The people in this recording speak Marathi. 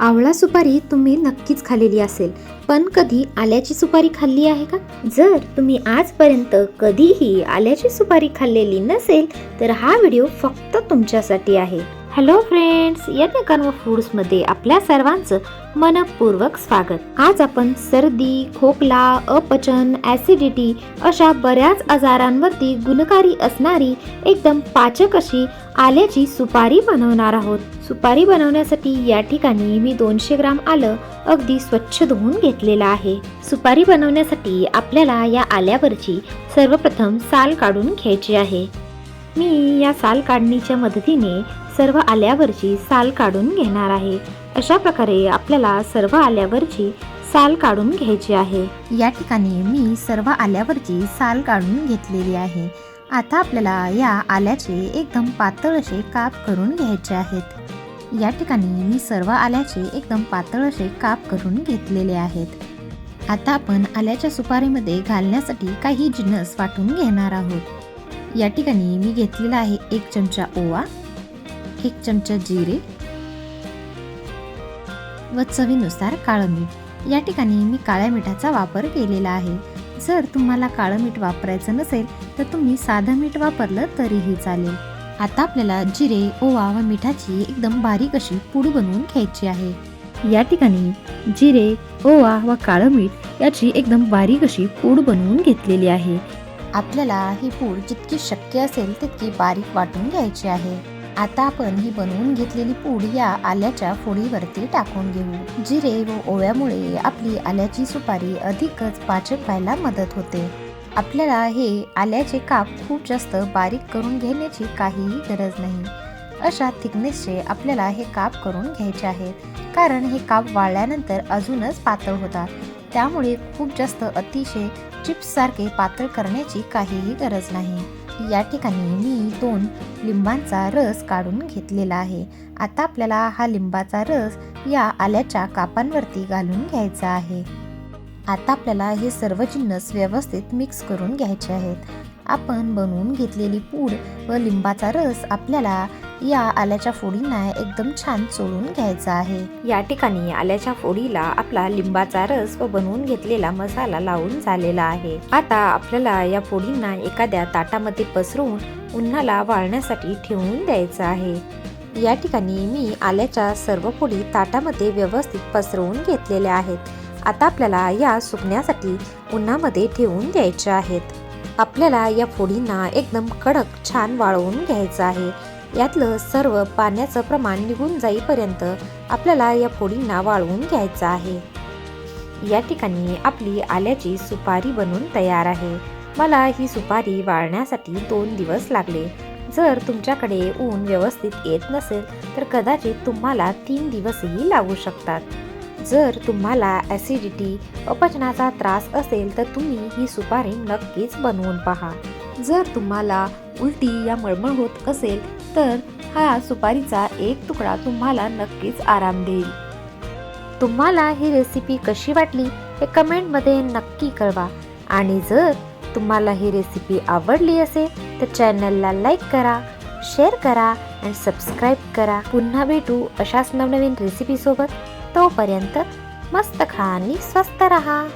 आवळा सुपारी तुम्ही नक्कीच खाल्लेली असेल. पण कधी आल्याची सुपारी खाल्ली आहे का? जर तुम्ही आजपर्यंत कधीही आल्याची सुपारी खाल्लेली नसेल तर हा व्हिडिओ फक्त तुमच्यासाठी आहे. हॅलो फ्रेंड्स यज्ञ कर्म फूड्समध्ये आपल्या सर्वांचं मनपूर्वक स्वागत. आज आपण सर्दी खोकला अपचन ॲसिडिटी अशा बऱ्याच आजारांवरती गुणकारी असणारी एकदम पाचक अशी आल्याची सुपारी बनवणार आहोत. सुपारी बनवण्यासाठी या ठिकाणी मी दोनशे ग्राम आलं अगदी स्वच्छ धुवून घेतलेलं आहे. सुपारी बनवण्यासाठी आपल्याला या आल्यावरची सर्वप्रथम साल काढून घ्यायची आहे. मी या साल काढणीच्या मदतीने सर्व आल्यावरची साल काढून घेणार आहे. अशा प्रकारे आपल्याला सर्व आल्यावरची साल काढून घ्यायची आहे. या ठिकाणी मी सर्व आल्यावरची साल काढून घेतलेली आहे. आता आपल्याला या आल्याचे एकदम पातळ असे काप करून घ्यायचे आहेत. या ठिकाणी मी सर्व आल्याचे एकदम पातळ असे काप करून घेतलेले आहेत. आता आपण आल्याच्या सुपारीमध्ये घालण्यासाठी काही जिन्नस वाटून घेणार आहोत. या ठिकाणी मी घेतलेला आहे एक चमचा ओवा एक चमचा जिरे व चवीनुसार काळं मीठ या ठिकाणी मी काळ्या मिठाचा वापर केलेला आहे. जर तुम्हाला काळं मीठ वापरायचं नसेल तर तुम्ही साधं मीठ वापरलं तरीही चालेल. आता आपल्याला जिरे ओवा व मिठाची एकदम बारीक अशी पूड बनवून घ्यायची आहे. या ठिकाणी जिरे ओवा व काळं मीठ याची एकदम बारीक अशी पूड बनवून घेतलेली आहे. आपल्याला ही पूड जितकी शक्य असेल तितकी बारीक वाटून घ्यायची आहे. आता आपण ही बनवून घेतलेली पूड या आल्याच्या फोडीवरती टाकून घेऊ. जिरे व ओव्यामुळे आपली आल्याची सुपारी अधिकच पाचक व्हायला मदत होते. आपल्याला हे आल्याचे काप खूप जास्त बारीक करून घेण्याची काहीही गरज नाही. अशा थिकनेसचे आपल्याला हे काप करून घ्यायचे आहेत कारण हे काप वाळल्यानंतर अजूनच पातळ होतात. त्यामुळे खूप जास्त अतिशय चिप्ससारखे पातळ करण्याची काहीही गरज नाही. या ठिकाणी मी दोन लिंबांचा रस काढून घेतलेला आहे. आता आपल्याला हा लिंबाचा रस या आल्याच्या कापांवरती घालून घ्यायचा आहे. आता आपल्याला हे सर्व जिन्नस व्यवस्थित मिक्स करून घ्यायचे आहेत. आपण बनवून घेतलेली पूड व लिंबाचा रस आपल्याला या आल्याच्या फोडींना एकदम छान चोळून घ्यायचा आहे. या ठिकाणी आल्याच्या फोडीला आपला लिंबाचा रस व बनवून घेतलेला मसाला लावून झालेला आहे. आता आपल्याला या फोडींना एखाद्या ताटामध्ये पसरवून उन्हाला वाळण्यासाठी ठेवून द्यायचं आहे. या ठिकाणी मी आल्याच्या सर्व फोडी ताटामध्ये व्यवस्थित पसरवून घेतलेल्या आहेत. आता आपल्याला या सुकण्यासाठी उन्हामध्ये ठेवून द्यायच्या आहेत. आपल्याला या फोडींना एकदम कडक छान वाळवून घ्यायचं आहे. यातलं सर्व पाण्याचं प्रमाण निघून जाईपर्यंत आपल्याला या फोडींना वाळवून घ्यायचं आहे. या ठिकाणी आपली आल्याची सुपारी बनून तयार आहे. मला ही सुपारी वाळण्यासाठी दोन दिवस लागले. जर तुमच्याकडे ऊन व्यवस्थित येत नसेल तर कदाचित तुम्हाला तीन दिवसही लागू शकतात. जर तुम्हाला ॲसिडिटी अपचनाचा त्रास असेल तर तुम्ही ही सुपारी नक्कीच बनवून पहा. जर तुम्हाला उलटी या मळमळ होत असेल तर हा सुपारीचा एक तुकडा तुम्हाला नक्कीच आराम देईल. तुम्हाला ही रेसिपी कशी वाटली हे कमेंटमध्ये नक्की कळवा. आणि जर तुम्हाला ही रेसिपी आवडली असेल तर चॅनलला लाईक करा शेअर करा आणि सबस्क्राईब करा. पुन्हा भेटू अशाच नवनवीन रेसिपीसोबत तोपर्यंत मस्त खा आणि स्वस्त रहा.